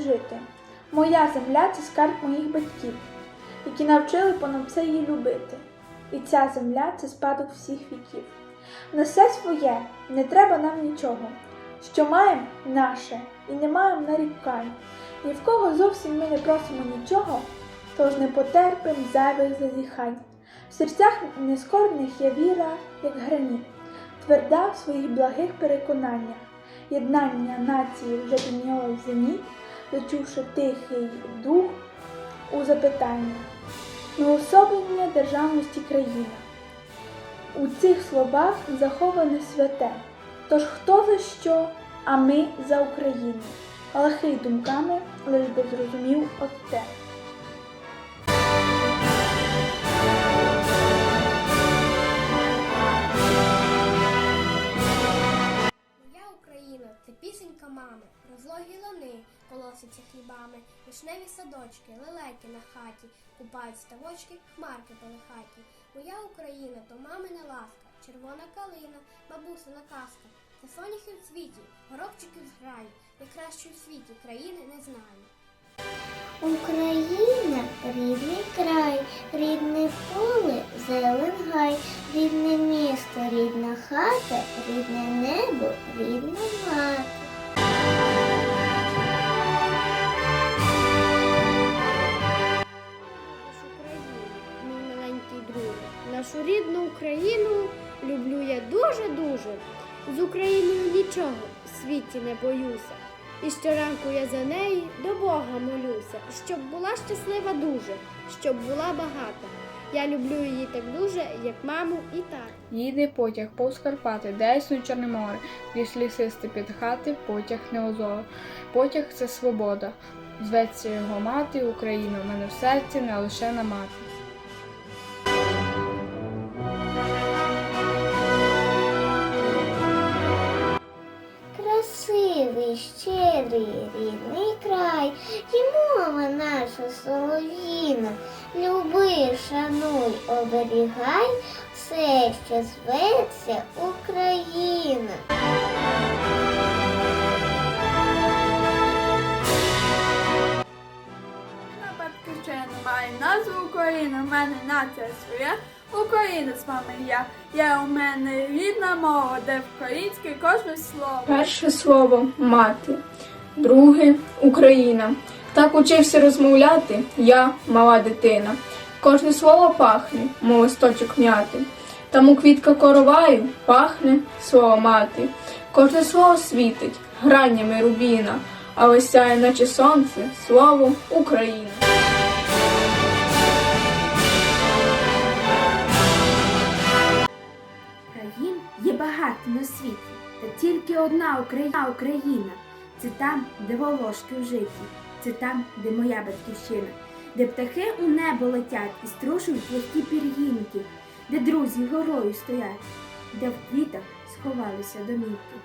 жити. Моя земля це скарб моїх батьків, які навчили понад все її любити. І ця земля це спадок всіх віків. На все своє не треба нам нічого. Що маємо наше, і не маємо нарікань. Ні в кого зовсім ми не просимо нічого, тож не потерпим зайвих зазіхань. В серцях нескорних є віра, як граніт, тверда в своїх благих переконаннях. Єднання нації вже підняло в зеніт, дочувши тихий дух у запитання. Ми особлення державності країни. У цих словах заховане святе. Тож хто за що, а ми за Україну. Лахий думками лиш би зрозумів от лани колосяться хлібами, вишневі садочки, лелеки на хаті, купають ставочки, хмарки полихаті. Моя Україна то мамина ласка, червона калина, бабусина казка. Це соняхи в цвіті, горобчики в зграї, найкращої в світі країни не знаю. Україна рідний край, рідне поле, зелен гай, рідне місто, рідна хата, рідне небо, рідна мати. Нашу рідну Україну люблю я дуже-дуже. З Україною нічого в світі не боюся. І щоранку я за неї до Бога молюся, щоб була щаслива дуже, щоб була багата. Я люблю її так дуже, як маму і тата. Їде потяг повз Карпати, десь у Чорне море, ліс лісисти під хати, потяг не озоро. Потяг це свобода. Зветься його мати Україна, в мене в серці не лише на мати. Красивий, щедрий, рідний край, і мова наша солов'їна. Люби, шануй, оберігай все, що зветься Україна. Україна, в мене нація своя. Українець мами я. Я у мене рідна мова, де українське кожне слово. Перше слово мати, друге Україна. Так учився розмовляти я, мала дитина. Кожне слово пахне, мов листочок м'яти. Тому квітка короваю пахне слово мати. Кожне слово світить гранями рубіна, але сяє, наче сонце, слово Україна. Тільки одна Україна, Україна. Це там, де волошки в житті, це там, де моя батьківщина, де птахи у небо летять і струшують легкі пір'їнки, де друзі горою стоять, де в квітах сховалися домівки.